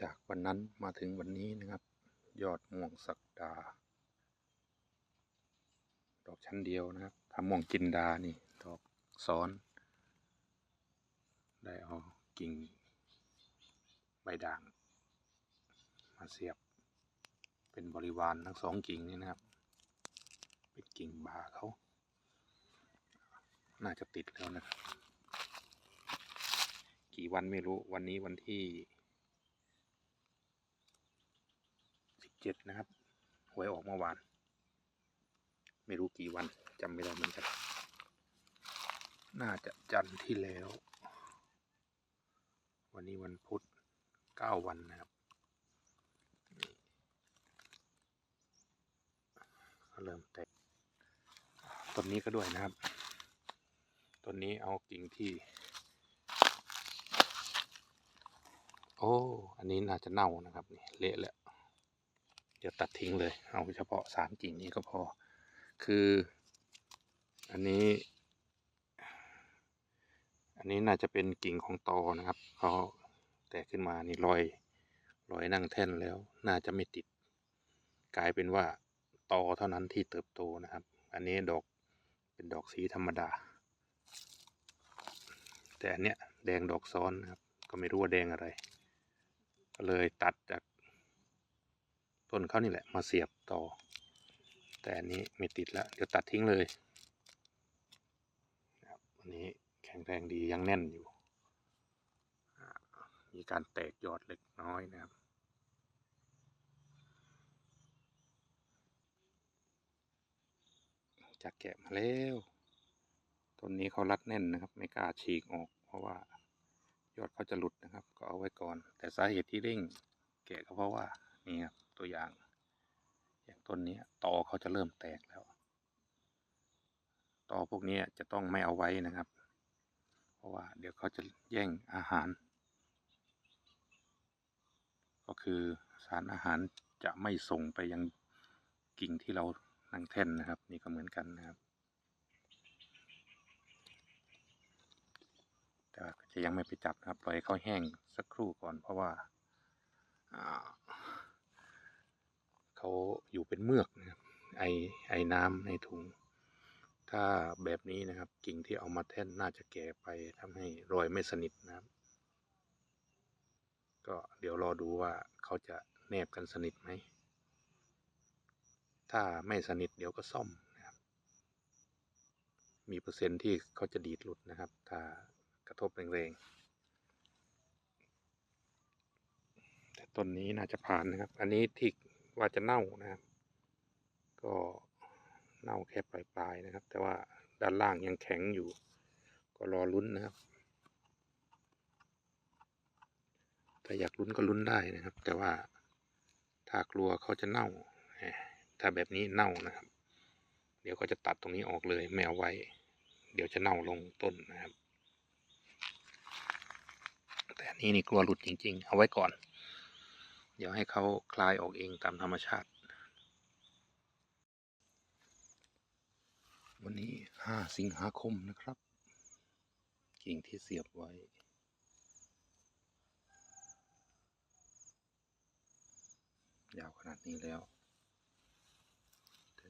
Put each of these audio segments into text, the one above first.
จากวันนั้นมาถึงวันนี้นะครับ ยอดม่วงสักดา ดอกชั้นเดียวนะครับถ้าม่วงจินดานี่ ดอกซ้อน ได้เอากิ่งใบด่าง มาเสียบ เป็นบริวารทั้งสองกิ่งนี่นะครับ เป็นกิ่งบาเขา น่าจะติดแล้วนะครับ กี่วันไม่รู้วันนี้วันที่ สิบ เจ็ดนะครับ หวยออกเมื่อวาน ไม่รู้กี่วันจำไม่ได้เหมือนกัน น่าจะจันทร์ที่แล้ว วันนี้วันพุธเก้าวันนะครับเริ่มแตกต้นนี้ก็ด้วยนะครับต้นนี้เอากิ่งที่ โอ้ อันนี้น่าจะเน่านะครับนี่เละแล้ว ดี๋ยวตัดทิ้งเลย เอาเฉพาะสามกิ่งนี้ก็พอ คือ อันนี้ อันนี้น่าจะเป็นกิ่งของตอนะครับเขาแตกขึ้นมานี่รอยรอยนั่งแท่นแล้ว น่าจะไม่ติด กลายเป็นว่าตอเท่านั้นที่เติบโตนะครับ อันนี้ดอกเป็นดอกสีธรรมดา แต่อันเนี้ยแดงดอกซ้อนนะครับ ก็ไม่รู้ว่าแดงอะไร ก็เลยตัดจาก ต้นเขานี่แหละมาเสียบต่อ แต่อันนี้ไม่ติดแล้ว เดี๋ยวตัดทิ้งเลยครับอันนี้แข็งแรงดียังแน่นอยู่ มีการแตกยอดเล็กน้อยนะครับจากแกะมาแล้วต้นนี้เขารัดแน่นนะครับ ไม่กล้าฉีกออก เพราะว่ายอดเขาจะหลุดนะครับ ก็เอาไว้ก่อน แต่สาเหตุที่เร่งแกะก็เพราะว่านี่ครับ ตัวอย่าง อย่างต้นนี้ตอเขาจะเริ่มแตกแล้วตอพวกนี้จะต้องไม่เอาไว้นะครับ เพราะว่าเดี๋ยวเขาจะแย่งอาหาร ก็คือสารอาหารจะไม่ส่งไปยังกิ่งที่เรานั่งแท่นนะครับ นี่ก็เหมือนกันนะครับ แต่จะยังไม่ไปจับนะครับปล่อยเขาแห้งสักครู่ก่อนเพราะว่าอ่า เขาอยู่เป็นเมือกนะครับไอไอน้ำในถุง ถ้าแบบนี้นะครับกิ่งที่เอามาแท่นน่าจะแก่ไปทำให้รอยไม่สนิทนะครับก็เดี๋ยวรอดูว่าเขาจะแนบกันสนิทไหม ถ้าไม่สนิทเดี๋ยวก็ซ่อมนะครับ มีเปอร์เซ็นต์ที่เขาจะดีดหลุดนะครับ ถ้ากระทบแรงๆแต่ต้นนี้น่าจะผ่านนะครับ อันนี้ที่ ว่าจะเน่านะครับ ก็เน่าแค่ปลายๆนะครับ แต่ว่าด้านล่างยังแข็งอยู่ ก็รอลุ้นนะครับ ถ้าอยากลุ้นก็ลุ้นได้นะครับ แต่ว่าถ้ากลัวเขาจะเน่า ถ้าแบบนี้เน่านะครับ เดี๋ยวก็จะตัดตรงนี้ออกเลยไม่เอาไว้ เดี๋ยวจะเน่าลงต้นนะครับ แต่นนี้นี่กลัวหลุดจริง ๆ เอาไว้ก่อน เดี๋ยวให้เขาคลายออกเองตามธรรมชาติ วันนี้ 5 สิงหาคมนะครับ กิ่งที่เสียบไว้ยาวขนาดนี้แล้ว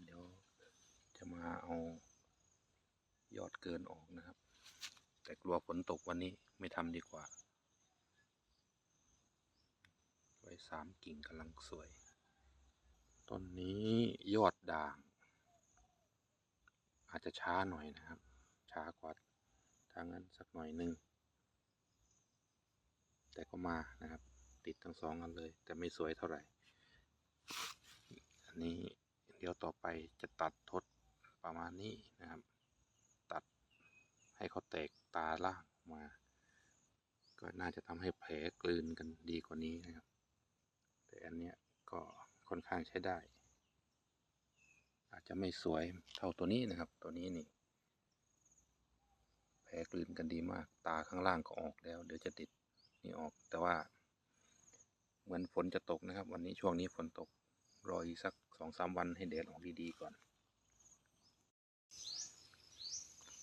เดี๋ยวจะมาเอายอดเกินออกนะครับ แต่กลัวฝนตกวันนี้ไม่ทำดีกว่า ไว้สามกิ่งกำลังสวย ต้นนี้ยอดด่าง อาจจะช้าหน่อยนะครับ ช้ากว่าทางนั้นสักหน่อยหนึง แต่ก็มานะครับ ติดทั้งสองกันเลย แต่ไม่สวยเท่าไหร่ อันนี้เดี๋ยวต่อไปจะตัดทดประมาณนี้นะครับ ตัดให้เขาแตกตาล่างมา ก็น่าจะทำให้แผลกลืนกันดีกว่านี้นะครับ แต่อันเนี้ยก็ค่อนข้างใช้ได้ อาจจะไม่สวยเท่าตัวนี้นะครับ ตัวนี้นี่ลกลืนกันดีมาก ตาข้างล่างก็ออกแล้ว เดี๋ยวจะติดนี่ออก แต่ว่า เหมือนฝนจะตกนะครับ วันนี้ช่วงนี้ฝนตก รออีกสักสองสามวันให้แดดออกดีๆก่อน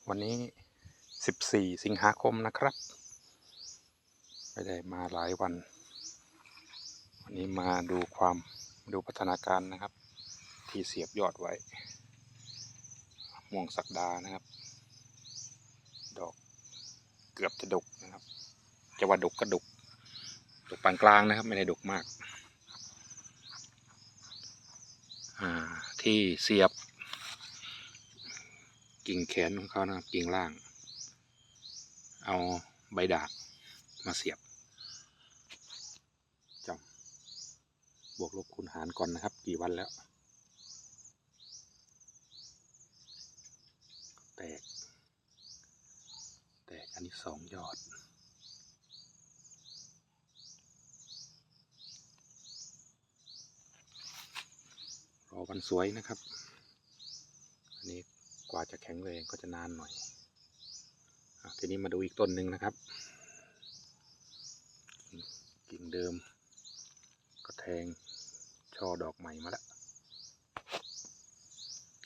วันนี้สิบสี่สิงหาคมนะครับ ไม่ได้มาหลายวัน วันนี้มาดูความดูพัฒนาการนะครับ ที่เสียบยอดไว้ ม่วงสักดานะครับ ดอกเกือบจะดกนะครับ จะว่าดกก็ดกดกปานกลางนะครับ ไม่ได้ดกมากที่เสียบ กิ่งแขนของเขานะครับกิ่งล่าง เอาใบดากมาเสียบจำ บวกลบคูณหารก่อนนะครับ กี่วันแล้ว แตก แตกอันนี้สองยอด รอวันสวยนะครับ อันนี้กว่าจะแข็งแรงก็จะนานหน่อยอทีนี้มาดูอีกต้นหนึ่งนะครับกิ่งเดิมก็แทง ช่อดอกใหม่มาแล้ว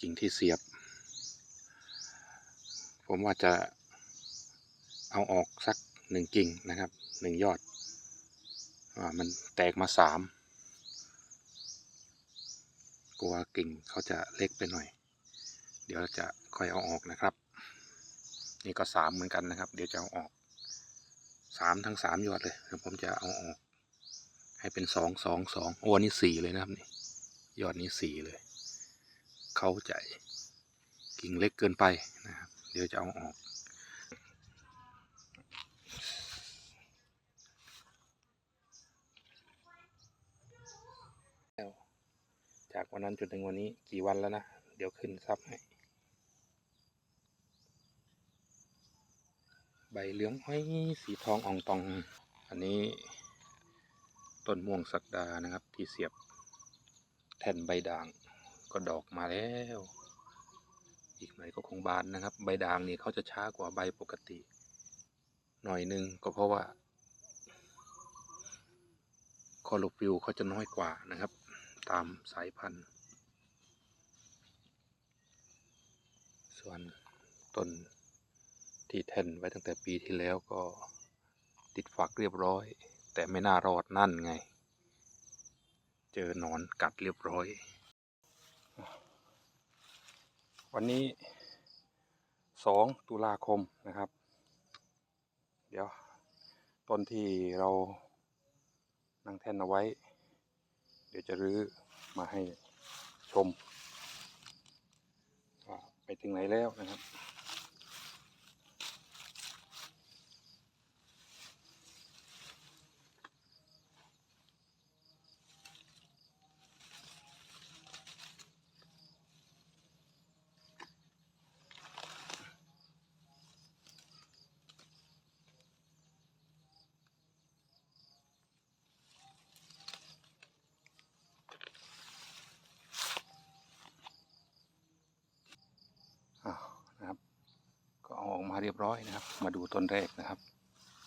กิ่งที่เสียบ ผมว่าจะเอาออกสักหนึ่งกิ่งนะครับหนึ่งยอดว่ามันแตกมาสามกลัวกิ่งเขาจะเล็กไปหน่อย เดี๋ยวจะค่อยเอาออกนะครับ นี่ก็สามเหมือนกันนะครับ เดี๋ยวจะเอาออกสามทั้งสามยอดเลยเดี๋ยวผมจะเอาออก ให้เป็นสองสองสองโอ้อันนี่สี่เลยนะครับนี่ยอดนี้สี่เลย เข้าใจกิ่งเล็กเกินไปนะครับ เดี๋ยวจะเอาออกจากวันนั้นจนถึงวันนี้กี่วันแล้วนะ เดี๋ยวขึ้นซับให้ ใบเหลืองห้อยสีทองอ่องตอง อันนี้ ต้นม่วงสักดานะครับ ที่เสียบแท่นใบด่าง ก็ดอกมาแล้ว อีกหน่อยก็คงบานนะครับ ใบด่างนี่เขาจะช้ากว่าใบปกติ หน่อยหนึงก็เพราะว่าคอโลฟิลเขาจะน้อยกว่านะครับ ตามสายพันธุ์ ส่วนต้นที่แท่นไว้ตั้งแต่ปีที่แล้วก็ติดฝักเรียบร้อย แต่ไม่น่ารอดนั่นไง เจอหนอนกัดเรียบร้อย วันนี้สองตุลาคมนะครับ เดี๋ยวต้นที่เรานั่งแท่นเอาไว้ เดี๋ยวจะรื้อมาให้ชมว่าไปถึงไหนแล้วนะครับ อ้าวนะครับ ก็เอาออก มาเรียบร้อยนะครับ มาดูต้นแรกนะครับ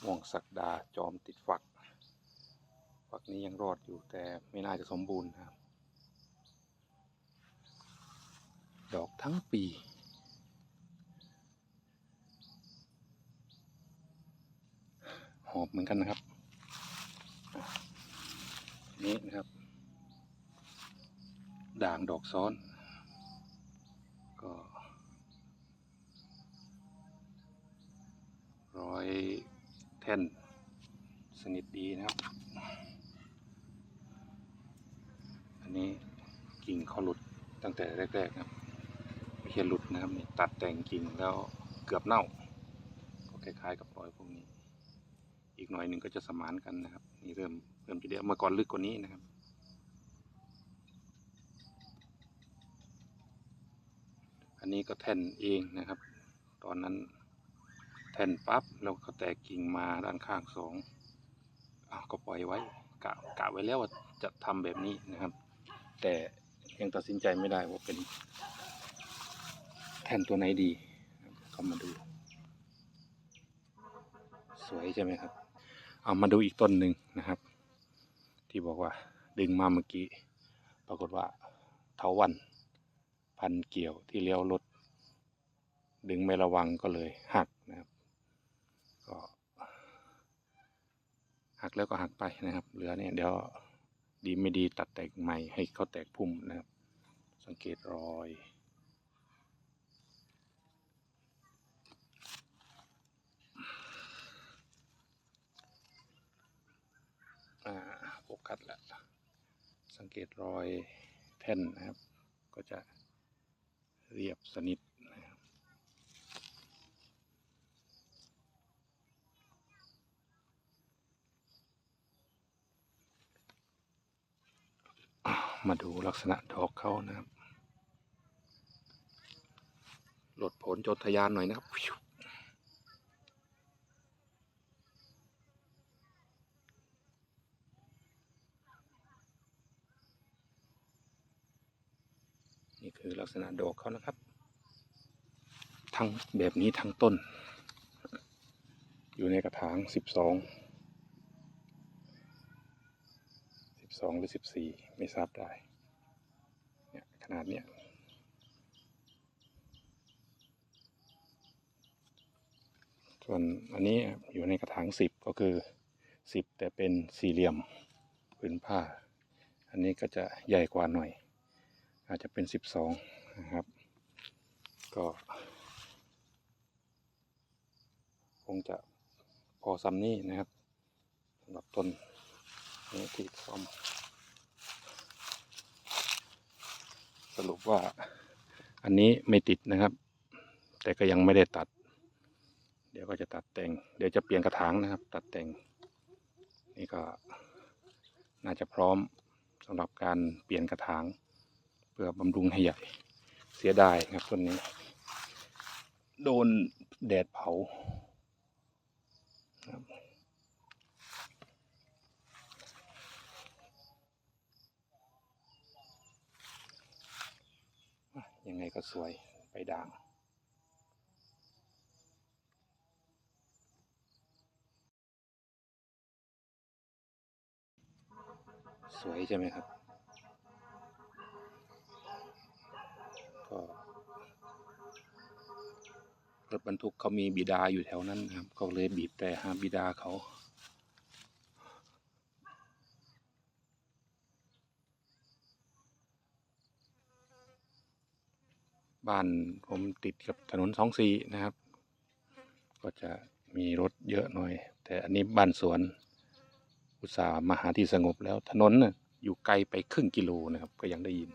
ม่วงสักดาจอมติดฝัก ฝักนี้ยังรอดอยู่แต่ไม่น่าจะสมบูรณ์นะครับ ดอกทั้งปีหอบเหมือนกันนะครับอะนี่นะครับ ด่างดอกซ้อน ก็ ร้อยแท่นสนิทดีนะครับ อันนี้กิ่งเขาหลุดตั้งแต่แรกๆนะครับไม่ใช่หลุดนะครับนี่ตัดแต่งกิ่งแล้วเกือบเน่า ก็คล้ายๆกับรอยพวกนี้ อีกหน่อยหนึ่งก็จะสมานกันนะครับ นี่เริ่มเริ่มจะเดียวเมื่อก่อนลึกกว่านี้นะครับอันนี้ก็แท่นเองนะครับ ตอนนั้น แท่นปั๊บแล้วก็แตกกิ่งมาด้านข้างสองอ้าวก็ปล่อยไว้กะกะไว้แล้วว่าจะทำแบบนี้นะครับ แต่ยังตัดสินใจไม่ได้ว่าเป็นแท่นตัวไหนดีก็มาดู สวยใช่ไหมครับ เอามาดูอีกต้นหนึ่งนะครับ ที่บอกว่าดึงมาเมื่อกี้ ปรากฏว่าเถาวันพันเกี่ยวที่เลี้ยวรถดึงไม่ระวังก็เลยหักนะครับ หักแล้วก็หักไปนะครับ เหลือเนี่ยเดี๋ยวดีไม่ดีตัดแต่งใหม่ให้เขาแตกพุ่มนะครับ สังเกตรอยอ่าโฟกัสแล้วสังเกตรอยแท่นนะครับ ก็จะเรียบสนิท มาดูลักษณะดอกเขานะครับ หลดผลจดทยานหน่อยนะครับนี่คือลักษณะดอกเขานะครับ ทั้งแบบนี้ทั้งต้น อยู่ในกระถาง 12 สองหรือสิบสี่ไม่ทราบได้เนี่ยขนาดเนี้ยส่วนอันนี้อยู่ในกระถางสิบก็คือสิบแต่เป็นสี่เหลี่ยมผืนผ้า อันนี้ก็จะใหญ่กว่าหน่อย อาจจะเป็นสิบสองนะครับ ก็คงจะพอซ้ำนี่นะครับสำหรับต้น นี้ที่ซ่อมสรุปว่าอันนี้ไม่ติดนะครับ แต่ก็ยังไม่ได้ตัด เดี๋ยวก็จะตัดแต่ง เดี๋ยวจะเปลี่ยนกระถางนะครับ ตัดแต่ง นี่ก็น่าจะพร้อมสำหรับการเปลี่ยนกระถาง เพื่อบำรุงให้ใหญ่เสียดายครับต้นนี้ โดนแดดเผาครับอะ ยังไงก็สวยไปด่าง สวยใช่ไหมครับ ก็รถบรรทุกเขามีบิดาอยู่แถวนั้นครับเขาเลยบีบแต่หาบิดาเขา บ้านผมติดกับถนนสองสีนะครับ ก็จะมีรถเยอะหน่อย แต่อันนี้บ้านสวน อุตส่าห์มาหาที่สงบแล้วถนนน่ะอยู่ไกลไปครึ่งกิโลนะครับ ก็ยังได้ยิน